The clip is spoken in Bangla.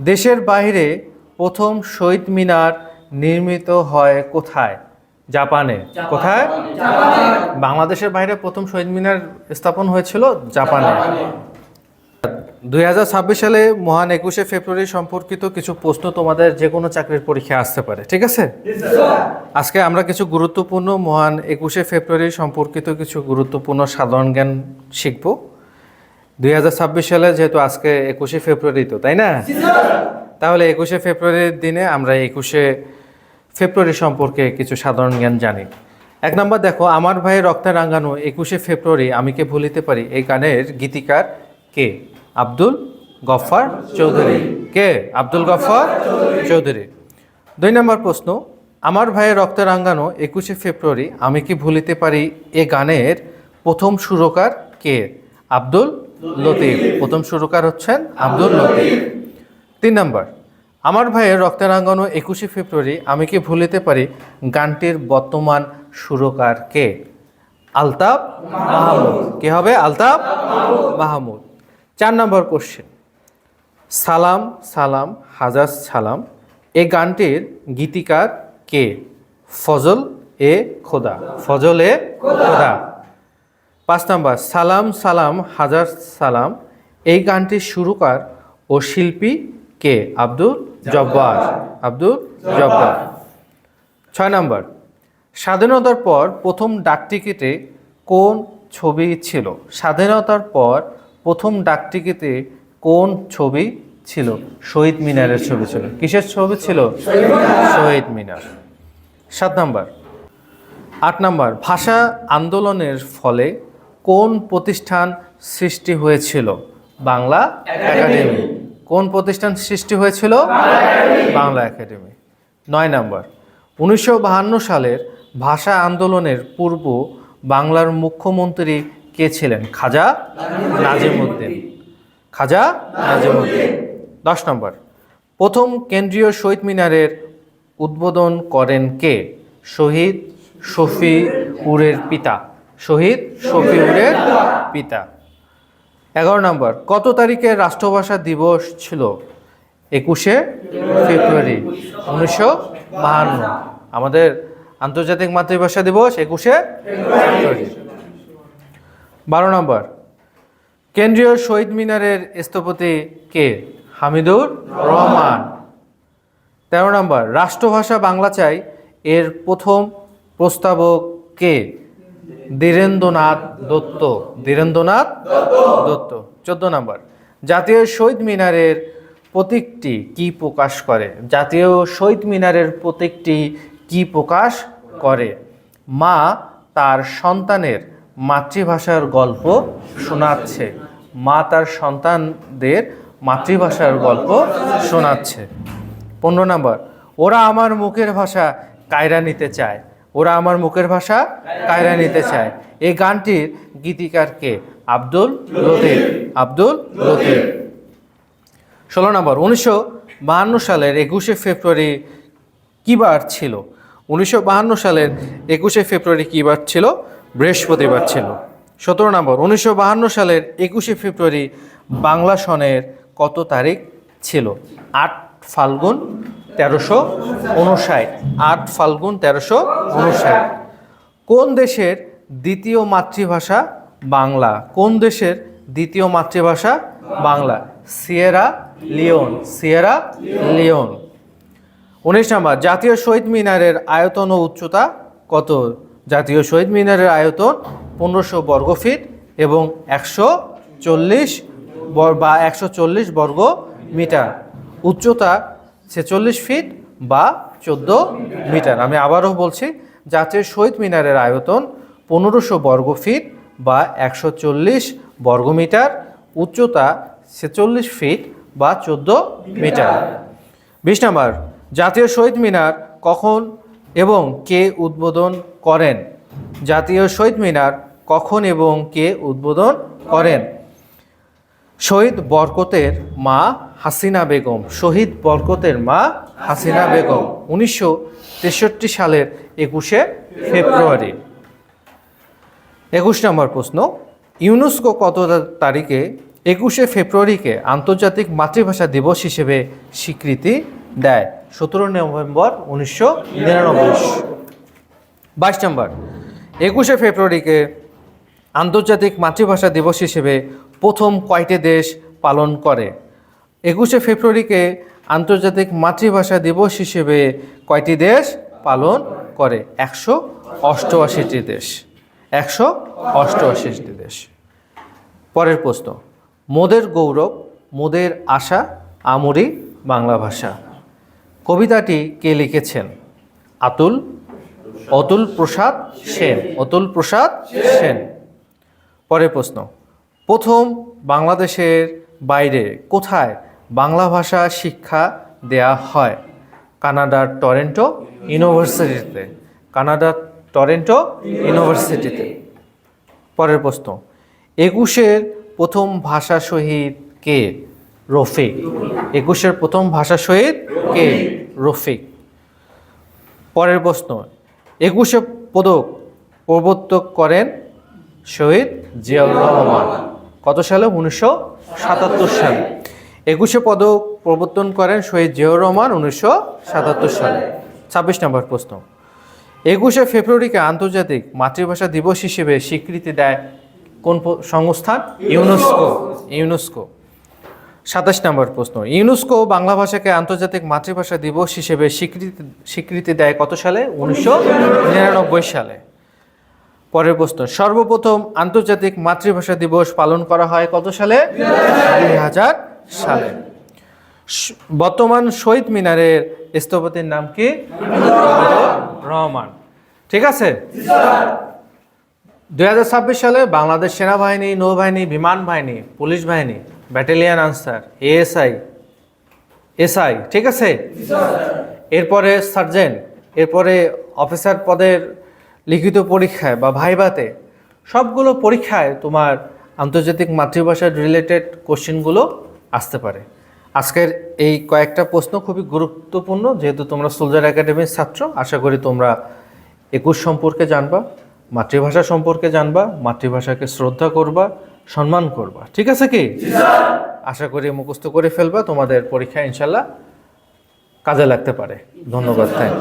দেশের বাইরে প্রথম শহীদ মিনার নির্মিত হয় কোথায়? জাপানে। কোথায়? বাংলাদেশের বাইরে প্রথম শহীদ মিনার স্থাপন হয়েছিল জাপানে। দুই হাজার ছাব্বিশ সালে মহান একুশে ফেব্রুয়ারি সম্পর্কিত কিছু প্রশ্ন তোমাদের যে কোনো চাকরির পরীক্ষা আসতে পারে। ঠিক আছে? আজকে আমরা কিছু গুরুত্বপূর্ণ মহান একুশে ফেব্রুয়ারি সম্পর্কিত কিছু গুরুত্বপূর্ণ সাধারণ জ্ঞান শিখব। দুই হাজার ছাব্বিশ সালে যেহেতু আজকে একুশে ফেব্রুয়ারি তো, তাই না? তাহলে একুশে ফেব্রুয়ারির দিনে আমরা একুশে ফেব্রুয়ারি সম্পর্কে কিছু সাধারণ জ্ঞান জানি। এক নম্বর, দেখো, আমার ভাইয়ের রক্তে রাঙ্গানো একুশে ফেব্রুয়ারি আমি কে ভুলিতে পারি? এই গানের গীতিকার কে? আব্দুল গফফার চৌধুরী। কে? আব্দুল গফফার চৌধুরী। দুই নম্বর প্রশ্ন, আমার ভাইয়ের রক্তে রাঙ্গানো একুশে ফেব্রুয়ারি আমি কি ভুলিতে পারি? এ গানের প্রথম সুরকার কে? আব্দুল লতিফ। প্রথম সুরকার হচ্ছেন আব্দুল লতিফ। তিন নম্বর, আমার ভাইয়ের রক্তে রাঙ্গানো একুশে ফেব্রুয়ারি, আমি কি ভুলিতে পারি গানটির বর্তমান সুরকার কে? আলতাফ মাহমুদ। কে হবে? আলতাফ মাহমুদ। চার নম্বর কোশ্চেন সালাম সালাম, হাজার সালাম এই গানটির গীতিকার কে? ফজল এ খোদা। ফজল এ খোদা। পাঁচ নাম্বার, সালাম সালাম, হাজার সালাম। এই গানটির সুরকার ও শিল্পী কে? আব্দুল জব্বার। আব্দুল জব্বার। ছয় নম্বর, স্বাধীনতার পর প্রথম ডাকটিকিটে কোন ছবি ছিল? স্বাধীনতার পর প্রথম ডাকটিকিটে কোন ছবি ছিল? শহীদ মিনারের ছবি ছিল। কিসের ছবি ছিল? শহীদ মিনার। সাত নম্বর, আট নম্বর, ভাষা আন্দোলনের ফলে কোন প্রতিষ্ঠান সৃষ্টি হয়েছিল? বাংলা একাডেমি। কোন প্রতিষ্ঠান সৃষ্টি হয়েছিল? বাংলা একাডেমি। নয় নম্বর। উনিশশো সালের ভাষা আন্দোলনের পূর্ব বাংলার মুখ্যমন্ত্রী কে ছিলেন? খাজা নাজিমুদ্দিন। খাজা নাজিমুদ্দিন। দশ নম্বর। প্রথম কেন্দ্রীয় শহীদ মিনারের উদ্বোধন করেন কে? শহীদ শফি উরের পিতা। শহীদ শফিউরের পিতা। এগারো নম্বর, কত তারিখে রাষ্ট্রভাষা দিবস ছিল? একুশে ফেব্রুয়ারি উনিশশো বাহান্ন। আমাদের আন্তর্জাতিক মাতৃভাষা দিবস একুশে ফেব্রুয়ারি। বারো নম্বর, কেন্দ্রীয় শহীদ মিনারের স্থপতি কে? হামিদুর রহমান। তেরো নম্বর, রাষ্ট্রভাষা বাংলা চাই এর প্রথম প্রস্তাবক কে? ধীরেন্দ্রনাথ দত্ত। ধীরেন্দ্রনাথ দত্ত। চোদ্দ নম্বর। জাতীয় শহীদ মিনারের প্রতীকটি কি প্রকাশ করে? জাতীয় শহীদ মিনারের প্রতীকটি কি প্রকাশ করে? মা তার সন্তানের মাতৃভাষার গল্প শোনাচ্ছে। মা তার সন্তানদের মাতৃভাষার গল্প শোনাচ্ছে। পনেরো নম্বর। ওরা আমার মুখের ভাষা কায়রা নিতে চায়। ওরা আমার মুখের ভাষা কায়রা নিতে চায়। এই গানটির গীতিকার কে? আব্দুল লতিফ। আব্দুল লতিফ। ষোলো নম্বর, উনিশশো বাহান্ন সালের একুশে ফেব্রুয়ারি কী বার ছিল? উনিশশো বাহান্ন সালের একুশে ফেব্রুয়ারি কী বার ছিল? বৃহস্পতিবার ছিল। সতেরো নম্বর, উনিশশো বাহান্ন সালের একুশে ফেব্রুয়ারি বাংলা সনের কত তারিখ ছিল? আট ফাল্গুন তেরোশো উনষাট। আট ফাল্গুন তেরোশো উনষাট। কোন দেশের দ্বিতীয় মাতৃভাষা বাংলা? কোন দেশের দ্বিতীয় মাতৃভাষা Bangla? Sierra Leone. Sierra Leone. উনিশ নম্বর, জাতীয় শহীদ মিনারের আয়তন ও উচ্চতা কত? জাতীয় শহীদ মিনারের আয়তন পনেরোশো বর্গ ফিট এবং একশো চল্লিশ বা একশো চল্লিশ বর্গ মিটার। উচ্চতা ছেচল্লিশ ফিট বা চোদ্দ মিটার। আমি আবারও বলছি জাতীয় শহীদ মিনারের আয়তন পনেরোশো বর্গ ফিট বা একশো চল্লিশ বর্গমিটার উচ্চতা ছেচল্লিশ ফিট বা চোদ্দ মিটার। বিশ নম্বর, জাতীয় শহীদ মিনার কখন এবং কে উদ্বোধন করেন? জাতীয় শহীদ মিনার কখন এবং কে উদ্বোধন করেন? শহীদ বরকতের মা হাসিনা বেগম, শহীদ বরকতের মা হাসিনা বেগম, উনিশশো তেষট্টি সালের একুশে ফেব্রুয়ারি। একুশ নম্বর প্রশ্ন, ইউনেস্কো কত তারিখে একুশে ফেব্রুয়ারিকে আন্তর্জাতিক মাতৃভাষা দিবস হিসেবে স্বীকৃতি দেয়? সতেরো নভেম্বর উনিশশো নিরানব্বই। বাইশ নম্বর, একুশে ফেব্রুয়ারিকে আন্তর্জাতিক মাতৃভাষা দিবস হিসেবে প্রথম কয়টি দেশ পালন করে। একুশে ফেব্রুয়ারিকে আন্তর্জাতিক মাতৃভাষা দিবস হিসেবে কয়টি দেশ পালন করে? একশো অষ্টআশিটি দেশ। একশো অষ্টআশিটি দেশ। পরের প্রশ্ন, মোদের গৌরব, মোদের আশা, আমরি বাংলা ভাষা। কবিতাটি কে লিখেছেন? আতুল, অতুল প্রসাদ সেন। অতুল প্রসাদ সেন। পরের প্রশ্ন প্রথম বাংলাদেশের বাইরে কোথায় বাংলা ভাষা শিক্ষা দেয়া হয়? কানাডার টরেন্টো ইউনিভার্সিটিতে। কানাডার টরেন্টো ইউনিভার্সিটিতে। পরের প্রশ্ন, একুশের প্রথম ভাষা শহীদ কে? রফিক। একুশের প্রথম ভাষা শহীদ কে? রফিক। পরের প্রশ্ন, একুশে পদক প্রবর্তক করেন শহীদ জিয়াউর রহমান। কত সালে? উনিশশো সাতাত্তর সালে। একুশে পদক প্রবর্তন করেন শহীদ জিয়াউর রহমান উনিশশো সাতাত্তর সালে। ছাব্বিশ নম্বর প্রশ্ন। একুশে ফেব্রুয়ারিকে আন্তর্জাতিক মাতৃভাষা দিবস হিসেবে স্বীকৃতি দেয় কোন সংস্থান? ইউনেস্কো। ইউনেস্কো। সাতাশ নম্বর প্রশ্ন। ইউনেস্কো বাংলা ভাষাকে আন্তর্জাতিক মাতৃভাষা দিবস হিসেবে স্বীকৃতি স্বীকৃতি দেয় কত সালে? উনিশশো নিরানব্বই সালে। পরের প্রশ্ন, সর্বপ্রথম আন্তর্জাতিক মাতৃভাষা দিবস পালন করা হয় কত সালে? দুই হাজার সালে বর্তমান শহীদ মিনারের স্থপতির নাম কি? রহমান। ঠিক আছে? দুই হাজার ছাব্বিশ সালে বাংলাদেশ সেনাবাহিনী, নৌবাহিনী, বিমান বাহিনী, পুলিশ বাহিনী, ব্যাটালিয়ান আনসার, এএসআই, এসআই, ঠিক আছে? এরপরে সার্জেন্ট, এরপরে অফিসার পদের লিখিত পরীক্ষায় বা ভাইভাতে সবগুলো পরীক্ষায় তোমার আন্তর্জাতিক মাতৃভাষার রিলেটেড কোশ্চেনগুলো আসতে পারে। আজকের এই কয়েকটা প্রশ্ন খুবই গুরুত্বপূর্ণ যেহেতু তোমরা সোলজার একাডেমির ছাত্র আশা করি তোমরা একুশ সম্পর্কে জানবা মাতৃভাষা সম্পর্কে জানবা মাতৃভাষাকে শ্রদ্ধা করবা সম্মান করবা। ঠিক আছে কি? আশা করি মুখস্থ করে ফেলবা তোমাদের পরীক্ষা ইনশাল্লাহ কাজে লাগতে পারে। ধন্যবাদ থ্যাংক